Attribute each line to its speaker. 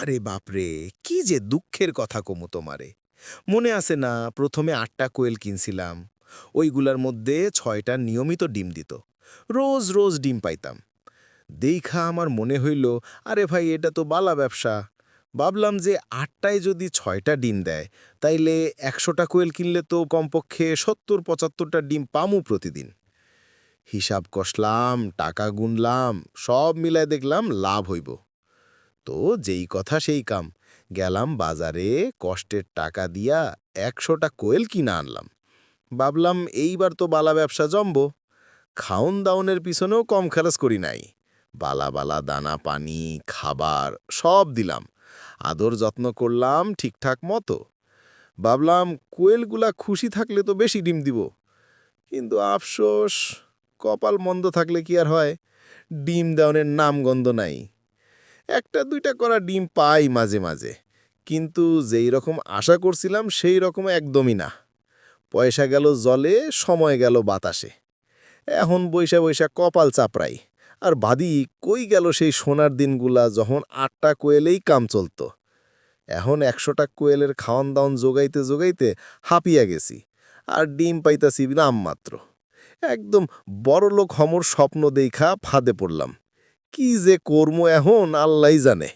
Speaker 1: আরে বাপরে, কি যে দুঃখের কথা কমু তোমারে। মনে আছে না, প্রথমে আটটা কোয়েল কিনছিলাম। ওইগুলার মধ্যে ছয়টা নিয়মিত ডিম দিত। রোজ রোজ ডিম পাইতাম। দেইখা আমার মনে হইল, আরে ভাই, এটা তো বালা ব্যবসা। ভাবলাম যে আটটায় যদি ছয়টা ডিম দেয়, তাইলে একশোটা কোয়েল কিনলে তো কমপক্ষে সত্তর পঁচাত্তরটা ডিম পামু প্রতিদিন। হিসাব কষলাম, টাকা গুনলাম, সব মিলায় দেখলাম লাভ হইব। তো যেই কথা সেই কাম। গেলাম বাজারে, কষ্টের টাকা দিয়া একশোটা কোয়েল কিনা আনলাম। ভাবলাম এইবার তো বালা ব্যবসা জমব। খাউন দাউনের পিছনেও কম খরচ করি নাই। বালা বালা দানা, পানি, খাবার সব দিলাম। আদর যত্ন করলাম ঠিকঠাক মতো। ভাবলাম কোয়েলগুলা খুশি থাকলে তো বেশি ডিম দিব। কিন্তু আফসোস, কপাল মন্দ থাকলে কি আর হয়? ডিম দেওয়ানের নামগন্ধ নাই। একটা দুইটা করা ডিম পাই মাঝে মাঝে। কিন্তু যেই রকম আশা করছিলাম, সেই রকম একদমই না। পয়সা গেল জলে, সময় গেল বাতাসে। এখন বৈশা বৈশা কপাল চাপড়াই। আর বাদি, কই গেল সেই সোনার দিনগুলা যখন আটটা কোয়েলেই কাম চলত? এখন একশোটা কোয়েলের খাওয়ান দাওয়ান জোগাইতে জোগাইতে হাঁপিয়া গেছি। আর ডিম পাইতাছি নামমাত্র। একদম বড়লোক হমর স্বপ্ন দেখা ফাঁদে পড়লাম। কি যে কর্ম এখন আল্লাহ জানে।